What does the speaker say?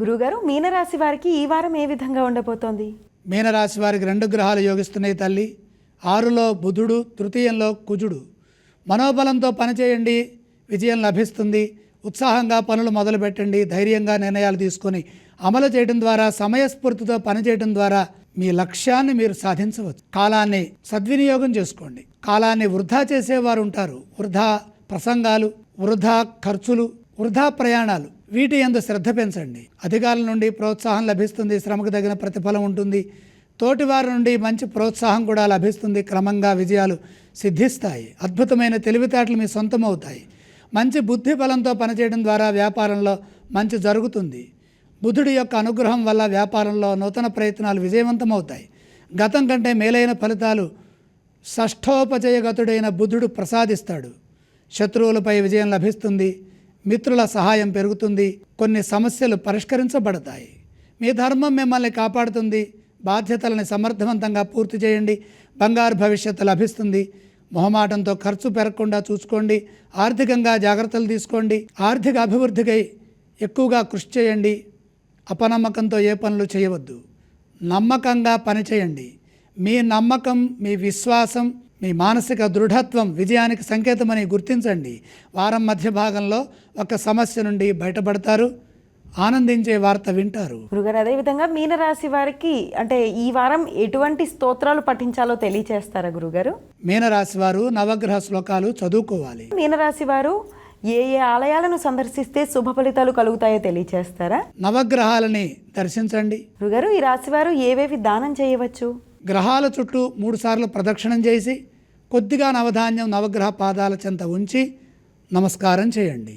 గురుగారు మీనరాశి వారికి ఈ వారం ఏ విధంగా ఉండబోతోంది? మీనరాశి వారికి రెండు గ్రహాలు యోగిస్తున్నాయి తల్లి. ఆరులో బుధుడు తృతీయంలో కుజుడు. మనోబలంతో పనిచేయండి విజయం లభిస్తుంది. ఉత్సాహంగా పనులు మొదలుపెట్టండి ధైర్యంగా నిర్ణయాలు తీసుకొని అమలు చేయడం ద్వారా సమయస్ఫూర్తితో పనిచేయడం ద్వారా మీ లక్ష్యాన్ని మీరు సాధించవచ్చు. కాలాన్ని సద్వినియోగం చేసుకోండి. కాలాన్ని వృధా చేసేవారు ఉంటారు. వృధా ప్రసంగాలు వృధా ఖర్చులు వృధా ప్రయాణాలు. వీటి ఎందు శ్రద్ధ పెంచండి. అధికారుల నుండి ప్రోత్సాహం లభిస్తుంది శ్రమకు తగిన ప్రతిఫలం ఉంటుంది. తోటివారి నుండి మంచి ప్రోత్సాహం కూడా లభిస్తుంది. క్రమంగా విజయాలు సిద్ధిస్తాయి. అద్భుతమైన తెలివితేటలు మీ సొంతం అవుతాయి మంచి బుద్ధి బలంతో పనిచేయడం ద్వారా వ్యాపారంలో మంచి జరుగుతుంది. బుధుడి యొక్క అనుగ్రహం వల్ల వ్యాపారంలో నూతన ప్రయత్నాలు విజయవంతమవుతాయి. గతం కంటే మేలైన ఫలితాలు షష్ఠోపజయగతుడైన బుధుడు ప్రసాదిస్తాడు. శత్రువులపై విజయం లభిస్తుంది. మిత్రుల సహాయం పెరుగుతుంది. కొన్ని సమస్యలు పరిష్కరించబడతాయి. మీ ధర్మం మిమ్మల్ని కాపాడుతుంది. బాధ్యతలను సమర్థవంతంగా పూర్తి చేయండి. బంగారు భవిష్యత్తు లభిస్తుంది. మొహమాటంతో ఖర్చు పెరగకుండా చూసుకోండి. ఆర్థికంగా జాగ్రత్తలు తీసుకోండి. ఆర్థిక అభివృద్ధికై ఎక్కువగా కృషి చేయండి. అపనమ్మకంతో ఏ పనులు చేయవద్దు. నమ్మకంగా పనిచేయండి. మీ నమ్మకం మీ విశ్వాసం మీ మానసిక దృఢత్వం విజయానికి సంకేతమని గుర్తించండి. వారం మధ్య భాగంలో ఒక సమస్య నుండి బయటపడతారు. ఆనందించే వార్త వింటారు. గురుగారు అదేవిధంగా మీనరాశి వారికి అంటే ఈ వారం ఎటువంటి స్తోత్రాలు పఠించాలో తెలియచేస్తారా గురుగారు? మీనరాశి వారు నవగ్రహ శ్లోకాలు చదువుకోవాలి. మీనరాశి వారు ఏ ఏ ఆలయాలను సందర్శిస్తే శుభ ఫలితాలు కలుగుతాయో తెలియచేస్తారా? నవగ్రహాలని దర్శించండి. గురుగారు ఈ రాశి వారు ఏవేవి దానం చేయవచ్చు? గ్రహాల చుట్టూ మూడుసార్లు ప్రదక్షిణం చేసి కొద్దిగా నవధాన్యం నవగ్రహ పాదాల చెంత ఉంచి నమస్కారం చేయండి.